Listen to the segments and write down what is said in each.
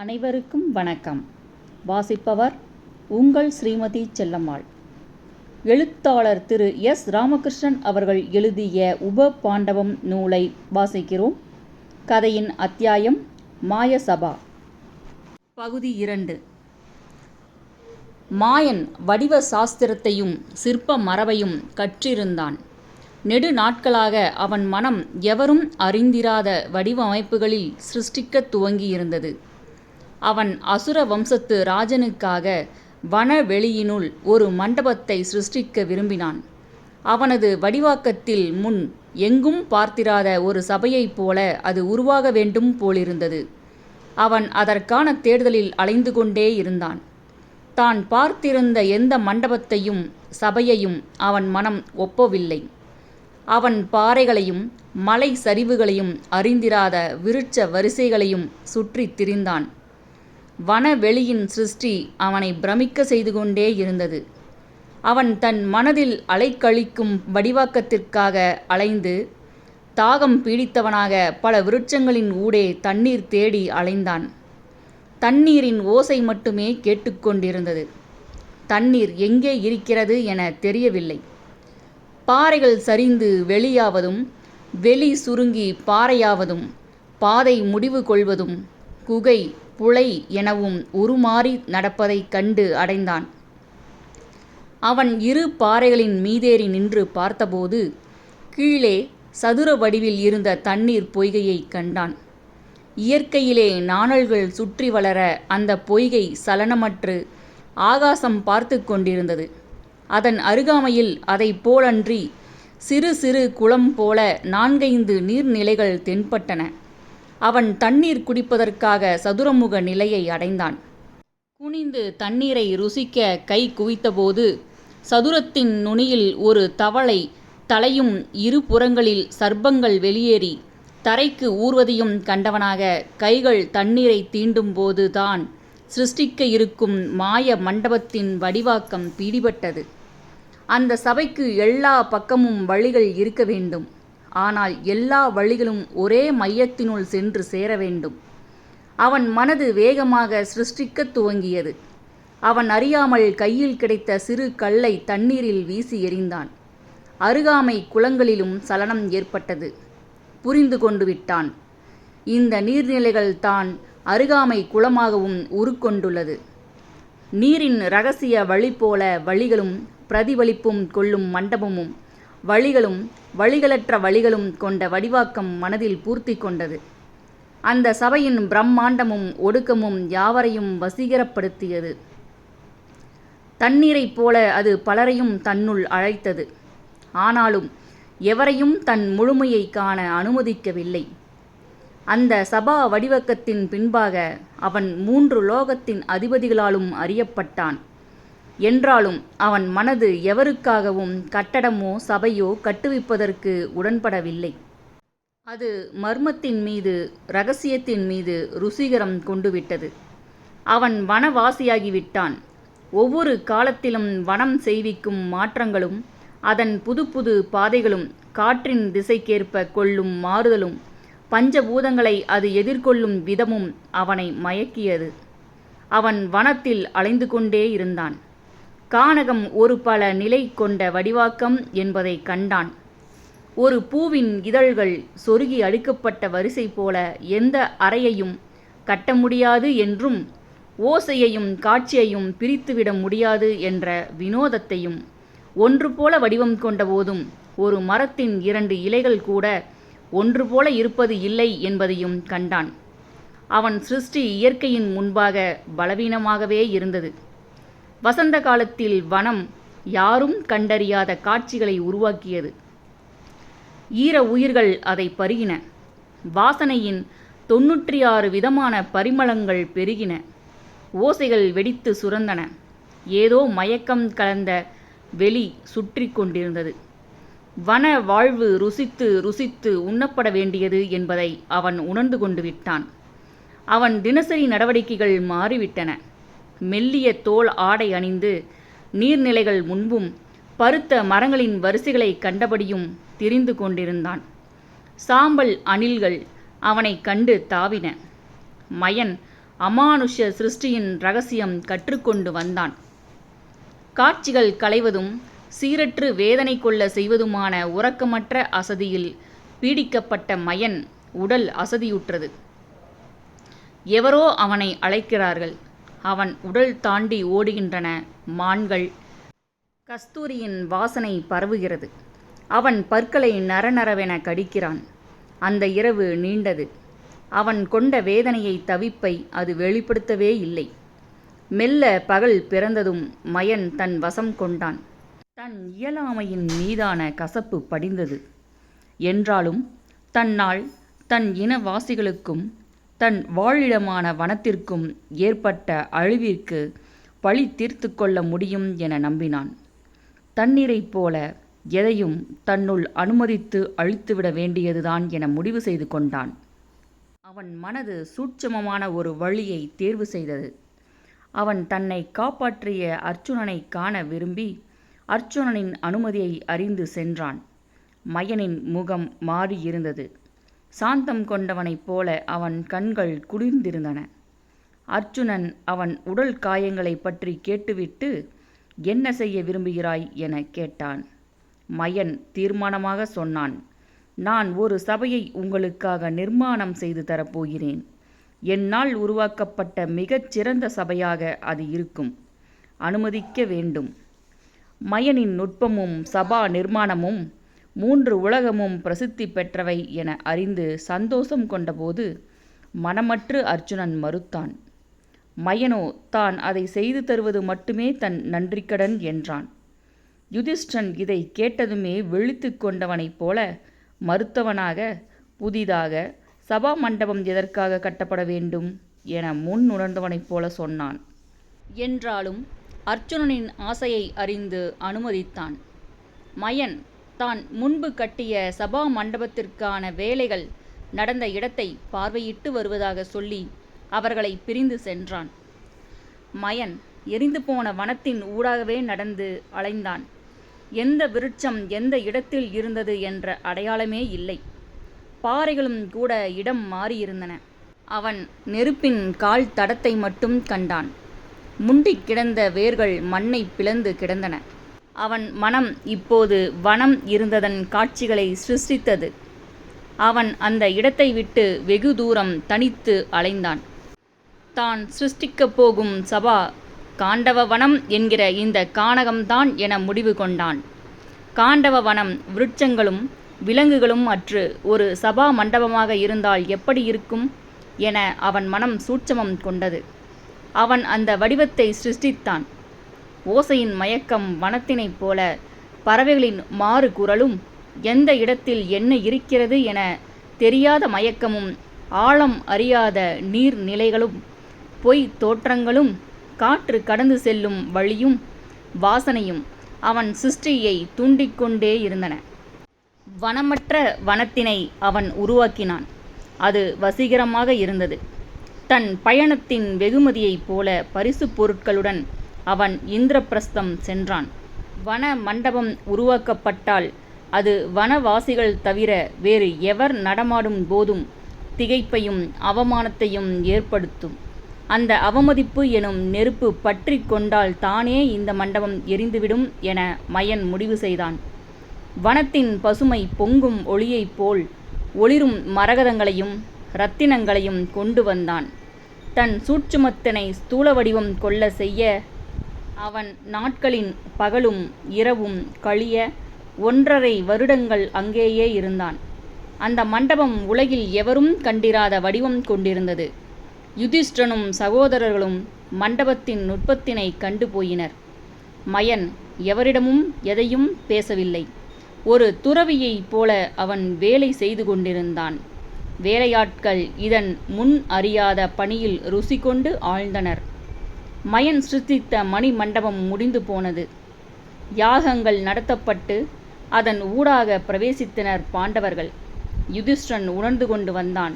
அனைவருக்கும் வணக்கம். வாசிப்பவர் உங்கள் ஸ்ரீமதி செல்லம்மாள். எழுத்தாளர் திரு எஸ். ராமகிருஷ்ணன் அவர்கள் எழுதிய உப பாண்டவம் நூலை வாசிக்கிறோம். கதையின் அத்தியாயம் மாயசபா. பகுதி இரண்டு. மாயன் வடிவ சாஸ்திரத்தையும் சிற்ப மரபையும் கற்றிருந்தான். நெடு நாட்களாக அவன் மனம் எவரும் அறிந்திராத வடிவமைப்புகளில் சிருஷ்டிக்கத் துவங்கியிருந்தது. அவன் அசுர வம்சத்து ராஜனுக்காக வனவெளியினுள் ஒரு மண்டபத்தை சிருஷ்டிக்க விரும்பினான். அவனது வடிவாக்கத்தில் முன் எங்கும் பார்த்திராத ஒரு சபையைப் போல அது உருவாக வேண்டும் போலிருந்தது. அவன் அதற்கான தேடுதலில் அலைந்து கொண்டே இருந்தான். தான் பார்த்திருந்த எந்த மண்டபத்தையும் சபையையும் அவன் மனம் ஒப்பவில்லை. அவன் பாறைகளையும் மலை சரிவுகளையும் அறிந்திராத விருட்ச வரிசைகளையும் சுற்றித் திரிந்தான். வனவெளியின் சிருஷ்டி அவனை பிரமிக்க செய்து கொண்டே இருந்தது. அவன் தன் மனதில் அலைக்கழிக்கும் வடிவாக்கத்திற்காக அலைந்து தாகம் பீடித்தவனாக பல விருட்சங்களின் ஊடே தண்ணீர் தேடி அலைந்தான். தண்ணீரின் ஓசை மட்டுமே கேட்டுக்கொண்டிருந்தது தண்ணீர் எங்கே இருக்கிறது என தெரியவில்லை. பாறைகள் சரிந்து வெளியாவதும் வெளி சுருங்கி பாறையாவதும் பாதை முடிவு கொள்வதும் குகை புழை எனவும் உருமாறி நடப்பதைக் கண்டு அடைந்தான். அவன் இரு பாறைகளின் மீதேறி நின்று பார்த்தபோது கீழே சதுர வடிவில் இருந்த தண்ணீர் பொய்கையைக் கண்டான். இயற்கையிலே நாணல்கள் சுற்றி வளர அந்த பொய்கை சலனமற்று ஆகாசம் பார்த்து கொண்டிருந்தது. அதன் அருகாமையில் அதை போலன்றி சிறு சிறு குளம் போல நான்கைந்து நீர்நிலைகள் தென்பட்டன. அவன் தண்ணீர் குடிப்பதற்காக சதுரமுக நிலையை அடைந்தான். குனிந்து தண்ணீரை ருசிக்க கை குவித்தபோது சதுரத்தின் நுனியில் ஒரு தவளை தலையும் இரு புறங்களில் சர்ப்பங்கள் வெளியேறி தரைக்கு ஊர்வதையும் கண்டவனாக கைகள் தண்ணீரை தீண்டும் தான் சிருஷ்டிக்க இருக்கும் மாய மண்டபத்தின் வடிவாக்கம் பிடிபட்டது. அந்த சபைக்கு எல்லா பக்கமும் வழிகள் இருக்க வேண்டும். ஆனால் எல்லா வழிகளும் ஒரே மையத்தினுள் சென்று சேர வேண்டும். அவன் மனது வேகமாக சிருஷ்டிக்கத் துவங்கியது. அவன் அறியாமல் கையில் கிடைத்த சிறு கல்லை தண்ணீரில் வீசி எறிந்தான். அருகாமை குளங்களிலும் சலனம் ஏற்பட்டது. புரிந்து கொண்டு விட்டான். இந்த நீர்நிலைகள் தான் அருகாமை குளமாகவும் உருக்கொண்டுள்ளது. நீரின் ரகசிய வழி போல வழிகளும் பிரதிபலிப்பும் கொள்ளும் மண்டபமும் வழிகளும் வழிகளற்ற வழிகளும் கொண்ட வடிவாக்கம் மனதில் பூர்த்தி கொண்டது. அந்த சபையின் பிரம்மாண்டமும் ஒடுக்கமும் யாவரையும் வசீகரப்படுத்தியது. தண்ணீரைப் போல அது பலரையும் தன்னுள் அழைத்தது. ஆனாலும் எவரையும் தன் முழுமையை காண அனுமதிக்கவில்லை. அந்த சபா வடிவக்கத்தின் பின்பாக அவன் மூன்று லோகத்தின் அதிபதிகளாலும் அறியப்பட்டான். என்றாலும் அவன் மனது எவருக்காகவும் கட்டடமோ சபையோ கட்டுவிப்பதற்கு உடன்படவில்லை. அது மர்மத்தின் மீது ரகசியத்தின் மீது ருசிகரம் கொண்டுவிட்டது. அவன் வனவாசியாகிவிட்டான். ஒவ்வொரு காலத்திலும் வனம் செய்விக்கும் மாற்றங்களும் அதன் புது புது பாதைகளும் காற்றின் திசைக்கேற்ப கொள்ளும் மாறுதலும் பஞ்சபூதங்களை அது எதிர்கொள்ளும் விதமும் அவனை மயக்கியது. அவன் வனத்தில் அலைந்து கொண்டே இருந்தான். கானகம் ஒரு பல நிலை கொண்ட வடிவாக்கம் என்பதை கண்டான். ஒரு பூவின் இதழ்கள் சொருகி அடுக்கப்பட்ட வரிசை போல எந்த அறையையும் கட்ட முடியாது என்றும் ஓசையையும் காட்சியையும் பிரித்துவிட முடியாது என்ற வினோதத்தையும் ஒன்று போல வடிவம் கொண்ட போதும் ஒரு மரத்தின் இரண்டு இலைகள் கூட ஒன்று போல இருப்பது இல்லை என்பதையும் கண்டான். அவன் சிருஷ்டி இயற்கையின் முன்பாக பலவீனமாகவே இருந்தது. வசந்த காலத்தில் வனம் யாரும் கண்டறியாத காட்சிகளை உருவாக்கியது. ஈர உயிர்கள் அதை பருகின. வாசனையின் தொன்னூற்றி ஆறு விதமான பரிமளங்கள் பெருகின. ஓசைகள் வெடித்து சுரந்தன. ஏதோ மயக்கம் கலந்த வெளி சுற்றி கொண்டிருந்தது. வன வாழ்வு ருசித்து ருசித்து உண்ணப்பட வேண்டியது என்பதை அவன் உணர்ந்து கொண்டு விட்டான். அவன் தினசரி நடவடிக்கைகள் மாறிவிட்டன. மெல்லிய தோல் ஆடை அணிந்து நீர்நிலைகள் முன்பும் பருத்த மரங்களின் வரிசைகளை கண்டபடியும் திரிந்து கொண்டிருந்தான். சாம்பல் அணில்கள் அவனை கண்டு தாவின. மயன் அமானுஷ சிருஷ்டியின் ரகசியம் கற்றுக்கொண்டு வந்தான். காட்சிகள் களைவதும் சீரற்று வேதனை கொள்ள செய்வதுமான உறக்கமற்ற அசதியில் பீடிக்கப்பட்ட மயன் உடல் அசதியுற்றது. எவரோ அவனை அழைக்கிறார்கள். அவன் உடல் தாண்டி ஓடுகின்றன. மான்கள். கஸ்தூரியின் வாசனை பரவுகிறது. அவன் பற்களை நரநரவென கடிக்கிறான். அந்த இரவு நீண்டது. அவன் கொண்ட வேதனையை தவிப்பை அது வெளிப்படுத்தவே இல்லை. மெல்ல பகல் பிறந்ததும் மயன் தன் வசம் கொண்டான். தன் இயலாமையின் மீதான கசப்பு படிந்தது. என்றாலும் தன்னால் தன் இனவாசிகளுக்கும் தன் வாழிடமான வனத்திற்கும் ஏற்பட்ட அழிவிற்கு பழி தீர்த்து கொள்ள முடியும் என நம்பினான். தண்ணீரைப் போல எதையும் தன்னுள் அனுமதித்து அழித்துவிட வேண்டியதுதான் என முடிவு செய்து கொண்டான். அவன் மனது சூட்சமமான ஒரு வழியை தேர்வு செய்தது. அவன் தன்னை காப்பாற்றிய அர்ச்சுனனை காண விரும்பி அர்ச்சுனனின் அனுமதியை அறிந்து சென்றான். மயனின் முகம் மாறியிருந்தது. சாந்தம் கொண்டவனைப் போல அவன் கண்கள் குளிர்ந்திருந்தன. அர்ச்சுனன் அவன் உடல் காயங்களை பற்றி கேட்டுவிட்டு என்ன செய்ய விரும்புகிறாய்? என கேட்டான். மயன் தீர்மானமாக சொன்னான். நான் ஒரு சபையை உங்களுக்காக நிர்மாணம் செய்து தரப்போகிறேன். என்னால் உருவாக்கப்பட்ட மிகச் சிறந்த சபையாக அது இருக்கும். அனுமதிக்க வேண்டும். மயனின் நுட்பமும் சபா நிர்மாணமும் மூன்று உலகமும் பிரசித்தி பெற்றவை என அறிந்து சந்தோஷம் கொண்டபோது மனமற்று அர்ஜுனன் மறுத்தான். மயனோ தான் அதை செய்து தருவது மட்டுமே தன் நன்றிக்கடன் என்றான். யுதிஷ்டன் இதை கேட்டதுமே விழித்து கொண்டவனைப் போல மறுத்தவனாக புதிதாக சபா மண்டபம் எதற்காக கட்டப்பட வேண்டும் என முன் உணர்ந்தவனைப் போல சொன்னான். என்றாலும் அர்ஜுனனின் ஆசையை அறிந்து அனுமதித்தான். மயன் தான் முன்பு கட்டிய சபா மண்டபத்திற்கான வேலைகள் நடந்த இடத்தை பார்வையிட்டு வருவதாக சொல்லி அவர்களை பிரிந்து சென்றான். மயன் எரிந்து போன வனத்தின் ஊடாகவே நடந்து அலைந்தான். எந்த விருட்சம் எந்த இடத்தில் இருந்தது என்ற அடையாளமே இல்லை. பாறைகளும் கூட இடம் மாறியிருந்தன. அவன் நெருப்பின் கால் தடத்தை மட்டும் கண்டான். முண்டி கிடந்த வேர்கள் மண்ணை பிளந்து கிடந்தன. அவன் மனம் இப்போது வனம் இருந்ததன் காட்சிகளை சிருஷ்டித்தது. அவன் அந்த இடத்தை விட்டு வெகு தூரம் தனித்து அலைந்தான். தான் சிருஷ்டிக்கப் போகும் சபா காண்டவ வனம் என்கிற இந்த கானகம்தான் என முடிவு கொண்டான். காண்டவ வனம் விருட்சங்களும் விலங்குகளும் அற்று ஒரு சபா மண்டபமாக இருந்தால் எப்படி இருக்கும் என அவன் மனம் சூட்சமம் கொண்டது. அவன் அந்த வடிவத்தை சிருஷ்டித்தான். ஓசையின் மயக்கம் வனத்தினைப் போல பறவைகளின் மாறு குரலும் எந்த இடத்தில் என்ன இருக்கிறது என தெரியாத மயக்கமும் ஆழம் அறியாத நீர்நிலைகளும் பொய் தோற்றங்களும் காற்று கடந்து செல்லும் வழியும் வாசனையும் அவன் சிருஷ்டியை தூண்டிக்கொண்டே இருந்தன. வனமற்ற வனத்தினை அவன் உருவாக்கினான். அது வசீகரமாக இருந்தது. தன் பயணத்தின் வெகுமதியைப் போல பரிசுப் பொருட்களுடன் அவன் இந்திரபிரஸ்தம் சென்றான். வன மண்டபம் உருவாக்கப்பட்டால் அது வனவாசிகள் தவிர வேறு எவர் நடமாடும் போதும் திகைப்பையும் அவமானத்தையும் ஏற்படுத்தும். அந்த அவமதிப்பு எனும் நெருப்பு பற்றி கொண்டால் தானே இந்த மண்டபம் எரிந்துவிடும் என மயன் முடிவு செய்தான். வனத்தின் பசுமை பொங்கும் ஒளியைப் போல் ஒளிரும் மரகதங்களையும் இரத்தினங்களையும் கொண்டு வந்தான். தன் சூட்சுமத்தினை ஸ்தூல வடிவம் கொள்ள செய்ய அவன் நாட்களின் பகலும் இரவும் கழிய ஒன்றரை வருடங்கள் அங்கேயே இருந்தான். அந்த மண்டபம் உலகில் எவரும் கண்டிராத வடிவம் கொண்டிருந்தது. யுதிஷ்டனும் சகோதரர்களும் மண்டபத்தின் நுட்பத்தினை கண்டு போயினர். மயன் எவரிடமும் எதையும் பேசவில்லை. ஒரு துறவியைப் போல அவன் வேலை செய்து கொண்டிருந்தான். வேலையாட்கள் இதன் முன் அறியாத பணியில் ருசி கொண்டு ஆழ்ந்தனர். மயன் சிருஷ்டித்த மணி மண்டபம் முடிந்து போனது. யாகங்கள் நடத்தப்பட்டு அதன் ஊடாக பிரவேசித்தனர் பாண்டவர்கள். யுதிஷ்டன் உணர்ந்து கொண்டு வந்தான்.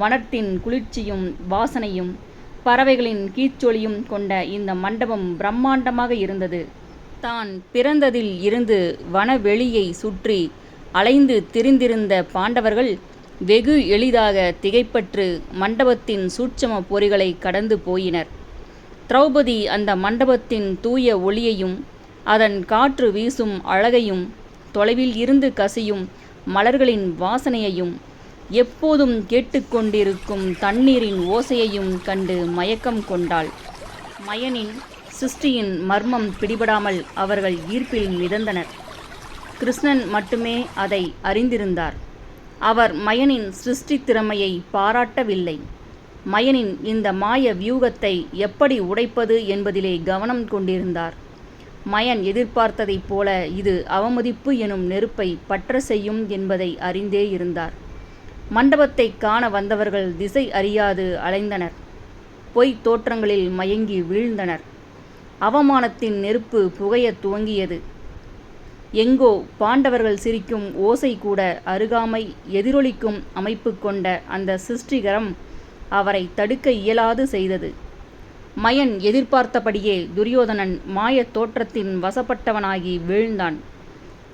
வனத்தின் குளிர்ச்சியும் வாசனையும் பறவைகளின் கீச்சொலியும் கொண்ட இந்த மண்டபம் பிரம்மாண்டமாக இருந்தது. தான் பிறந்ததில் இருந்து வனவெளியை சுற்றி அலைந்து திரிந்திருந்த பாண்டவர்கள் வெகு எளிதாக திகைப்பற்று மண்டபத்தின் சூட்சம பொறிகளை கடந்து போயினர். திரௌபதி அந்த மண்டபத்தின் தூய ஒளியையும் அதன் காற்று வீசும் அழகையும் தொலைவில் இருந்து கசியும் மலர்களின் வாசனையையும் எப்போதும் கேட்டுக்கொண்டிருக்கும் தண்ணீரின் ஓசையையும் கண்டு மயக்கம் கொண்டாள். மயனின் சிருஷ்டியின் மர்மம் பிடிபடாமல் அவர்கள் ஈர்ப்பில் மிதந்தனர். கிருஷ்ணன் மட்டுமே அதை அறிந்திருந்தார். அவர் மயனின் சிருஷ்டி திறமையை பாராட்டவில்லை. மயனின் இந்த மாய வியூகத்தை எப்படி உடைப்பது என்பதிலே கவனம் கொண்டிருந்தார். மயன் எதிர்பார்த்ததைப் போல இது அவமதிப்பு எனும் நெருப்பை பற்ற செய்யும் என்பதை அறிந்தே இருந்தார். மண்டபத்தை காண வந்தவர்கள் திசை அறியாது அலைந்தனர். பொய் தோற்றங்களில் மயங்கி வீழ்ந்தனர். அவமானத்தின் நெருப்பு புகையத் துவங்கியது. எங்கோ பாண்டவர்கள் சிரிக்கும் ஓசை கூட அருகாமை எதிரொலிக்கும் அமைப்பு கொண்ட அந்த சிருஷ்டிகரம் அவரை தடுக்க இயலாது செய்தது. மயன் எதிர்பார்த்தபடியே துரியோதனன் மாயத் தோற்றத்தின் வசப்பட்டவனாகி வீழ்ந்தான்.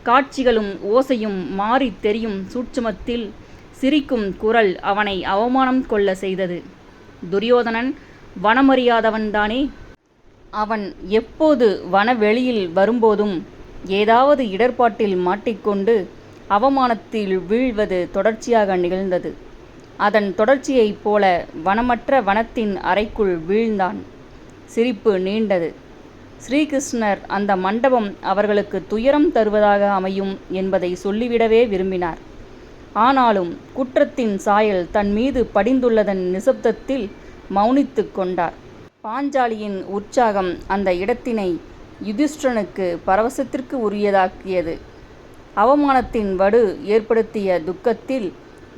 காட்சிகளும் ஓசையும் மாறித் தெரியும் சூட்சுமத்தில் சிரிக்கும் குரல் அவனை அவமானம் கொள்ள செய்தது. துரியோதனன் வனமறியாதவன்தானே அவன் எப்போது வனவெளியில் வரும்போதும் ஏதாவது இடர்பாட்டில் மாட்டிக்கொண்டு அவமானத்தில் வீழ்வது தொடர்ச்சியாக நிகழ்ந்தது. அதன் தொடர்ச்சியைப் போல வனமற்ற வனத்தின் அறைக்குள் வீழ்ந்தான். சிரிப்பு நீண்டது. ஸ்ரீகிருஷ்ணர் அந்த மண்டபம் அவர்களுக்கு துயரம் தருவதாக அமையும் என்பதை சொல்லிவிடவே விரும்பினார். ஆனாலும் குற்றத்தின் சாயல் தன் மீது படிந்துள்ளதன் நிசப்தத்தில் மௌனித்து கொண்டார். பாஞ்சாலியின் உற்சாகம் அந்த இடத்தினை யுதிஷ்டனுக்கு பரவசத்திற்கு உரியதாக்கியது. அவமானத்தின் வடு ஏற்படுத்திய துக்கத்தில்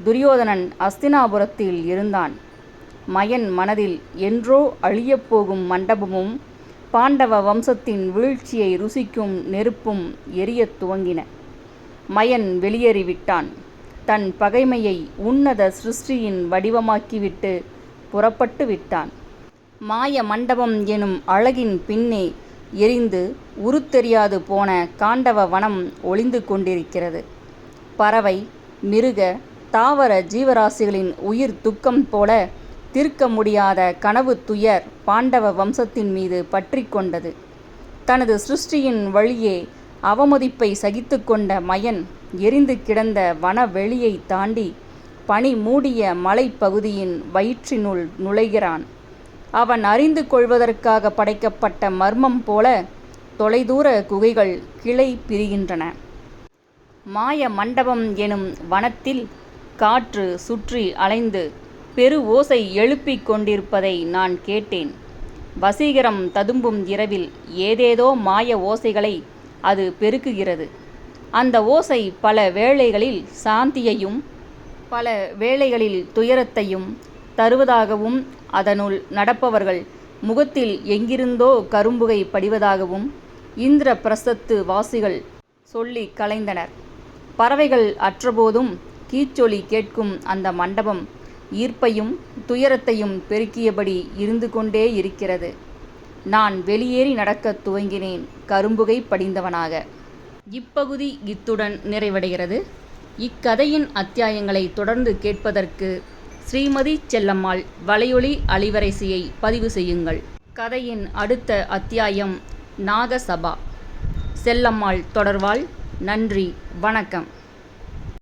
துரியோதனன் அஸ்தினாபுரத்தில் இருந்தான். மயன் மனதில் என்றோ அழியப்போகும் மண்டபமும் பாண்டவ வம்சத்தின் வீழ்ச்சியை ருசிக்கும் நெருப்பும் எரியத் துவங்கின. மயன் வெளியேறிவிட்டான். தன் பகைமையை உன்னத சிருஷ்டியின் வடிவமாக்கிவிட்டு புறப்பட்டு விட்டான். மாய மண்டபம் எனும் அழகின் பின்னே எரிந்து உருத்தெரியாது போன காண்டவ வனம் ஒளிந்து கொண்டிருக்கிறது. பறவை மிருக தாவர ஜீவராசிகளின் உயிர் துக்கம் போல தீர்க்க முடியாத கனவு துயர் பாண்டவ வம்சத்தின் மீது பற்றி கொண்டது. தனது சிருஷ்டியின் வழியே அவமதிப்பை சகித்து கொண்ட மயன் எரிந்து கிடந்த வனவெளியை தாண்டி பனி மூடிய மலைப்பகுதியின் வயிற்றினுள் நுழைகிறான். அவன் அறிந்து கொள்வதற்காக படைக்கப்பட்ட மர்மம் போல தொலைதூர குகைகள் கிளை பிரிகின்றன. மாய மண்டபம் எனும் வனத்தில் காற்று சுற்றி அலைந்து பெரு ஓசை எழுப்பிக் கொண்டிருப்பதை நான் கேட்டேன். வசீகரம் ததும்பும் இரவில் ஏதேதோ மாய ஓசைகளை அது பெருக்குகிறது. அந்த ஓசை பல வேளைகளில் சாந்தியையும் பல வேளைகளில் துயரத்தையும் தருவதாகவும் அதனுள் நடப்பவர்கள் முகத்தில் எங்கிருந்தோ கரும்புகை படிவதாகவும் இந்திர பிரசத்து வாசிகள் சொல்லி கலைந்தனர். பறவைகள் அற்றபோதும் கீச்சொலி கேட்கும் அந்த மண்டபம் ஈர்ப்பையும் துயரத்தையும் பெருக்கியபடி இருந்து கொண்டே இருக்கிறது. நான் வெளியேறி நடக்கத் துவங்கினேன். கரும்புகை படிந்தவனாக. இப்பகுதி இத்துடன் நிறைவடைகிறது. இக்கதையின் அத்தியாயங்களை தொடர்ந்து கேட்பதற்கு ஸ்ரீமதி செல்லம்மாள் வலையொலி அலைவரிசையை பதிவு செய்யுங்கள். கதையின் அடுத்த அத்தியாயம் நாகசபா. செல்லம்மாள் தொடர்வாள். நன்றி. வணக்கம்.